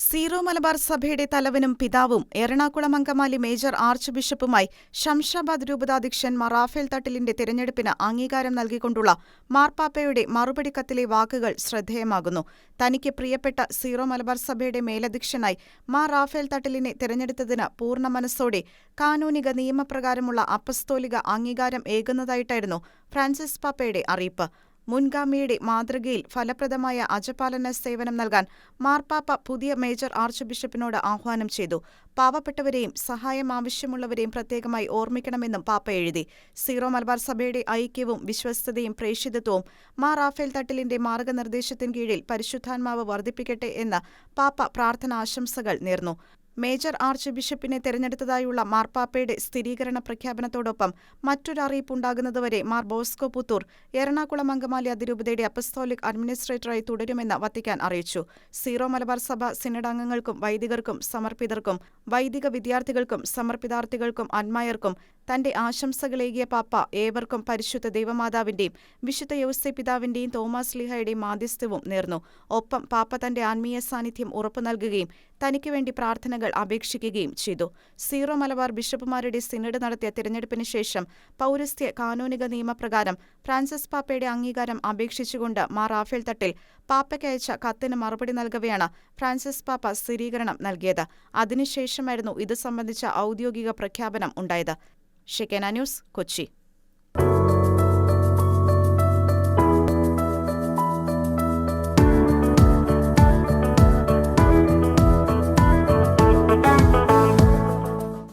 Zero Malabar സഭയുടെ തലവനും പിതാവും എറണാകുളം അങ്കമാലി മേജർ ആർച്ച് ബിഷപ്പുമായി ശംഷാബാദ് രൂപതാധ്യക്ഷൻ മറാഫേൽ റാഫേൽ തട്ടിലിന്റെ തിരഞ്ഞെടുപ്പിന് അംഗീകാരം നൽകിക്കൊണ്ടുള്ള മാർപ്പാപ്പയുടെ മറുപടി കത്തിലെ വാക്കുകൾ ശ്രദ്ധേയമാകുന്നു. തനിക്ക് പ്രിയപ്പെട്ട സീറോ മലബാർ സഭയുടെ മേലധ്യക്ഷനായി മാർ റാഫേൽ തട്ടിലിനെ തിരഞ്ഞെടുത്തതിന് പൂർണ മനസ്സോടെ കാനൂനിക നിയമപ്രകാരമുള്ള അപ്പസ്തോലിക അംഗീകാരം ഏകുന്നതായിട്ടായിരുന്നു ഫ്രാൻസിസ് പാപ്പയുടെ അറിയിപ്പ്. മുൻഗാമിയുടെ മാതൃകയിൽ ഫലപ്രദമായ അജപാലന സേവനം നൽകാൻ മാർപ്പാപ്പ പുതിയ മേജർ ആർച്ച് ബിഷപ്പിനോട് ആഹ്വാനം ചെയ്തു. പാവപ്പെട്ടവരെയും സഹായം ആവശ്യമുള്ളവരെയും പ്രത്യേകമായി ഓർമ്മിക്കണമെന്നും പാപ്പ എഴുതി. സീറോ മലബാർ സഭയുടെ ഐക്യവും വിശ്വസ്തതയും പ്രേഷിതത്വവും മാർ റാഫേൽ തട്ടിലിന്റെ മാർഗനിർദ്ദേശത്തിൻ കീഴിൽ പരിശുദ്ധാത്മാവ് വർദ്ധിപ്പിക്കട്ടെ എന്ന് പാപ്പ പ്രാർത്ഥനാശംസകൾ നേർന്നു. മേജർ ആർച്ച് ബിഷപ്പിനെ തെരഞ്ഞെടുത്തതായുള്ള മാർപ്പാപ്പയുടെ സ്ഥിരീകരണ പ്രഖ്യാപനത്തോടൊപ്പം മറ്റൊരറിയിപ്പുണ്ടാകുന്നതുവരെ മാർ ബോസ്കോ പുത്തൂർ എറണാകുളം അങ്കമാലി അതിരൂപതയുടെ അപ്പസ്തോലിക് അഡ്മിനിസ്ട്രേറ്ററായി തുടരുമെന്ന് വത്തിക്കാൻ അറിയിച്ചു. സീറോ മലബാർ സഭ സിനഡ് അംഗങ്ങൾക്കും വൈദികർക്കും സമർപ്പിതർക്കും വൈദിക വിദ്യാർത്ഥികൾക്കും സമർപ്പിതാർത്ഥികൾക്കും അന്മായർക്കും തന്റെ ആശംസകളേകിയ പാപ്പ ഏവർക്കും പരിശുദ്ധ ദൈവമാതാവിന്റെയും വിശുദ്ധ യൗസെ പിതാവിന്റെയും തോമസ് ലിഹയുടെയും മാധ്യസ്ഥ്യവും നേർന്നു. ഒപ്പം പാപ്പ തന്റെ ആത്മീയ സാന്നിധ്യം ഉറപ്പു നൽകുകയും തനിക്ക് വേണ്ടി പ്രാർത്ഥനകൾ അപേക്ഷിക്കുകയും ചെയ്തു. സീറോ മലബാർ ബിഷപ്പുമാരുടെ സിനഡ് നടത്തിയ തിരഞ്ഞെടുപ്പിന് ശേഷം പൗരസ്ത്യ കാനൂനിക നിയമപ്രകാരം ഫ്രാൻസിസ് പാപ്പയുടെ അംഗീകാരം അപേക്ഷിച്ചുകൊണ്ട് മാർ റാഫേൽ തട്ടിൽ പാപ്പയ്ക്കയച്ച കത്തിന് മറുപടി നൽകവെയാണ് ഫ്രാൻസിസ് പാപ്പ സ്ഥിരീകരണം നൽകിയത്. അതിനുശേഷമായിരുന്നു ഇത് സംബന്ധിച്ച ഔദ്യോഗിക പ്രഖ്യാപനം ഉണ്ടായത്. ഷെക്കേന ന്യൂസ് കൊച്ചി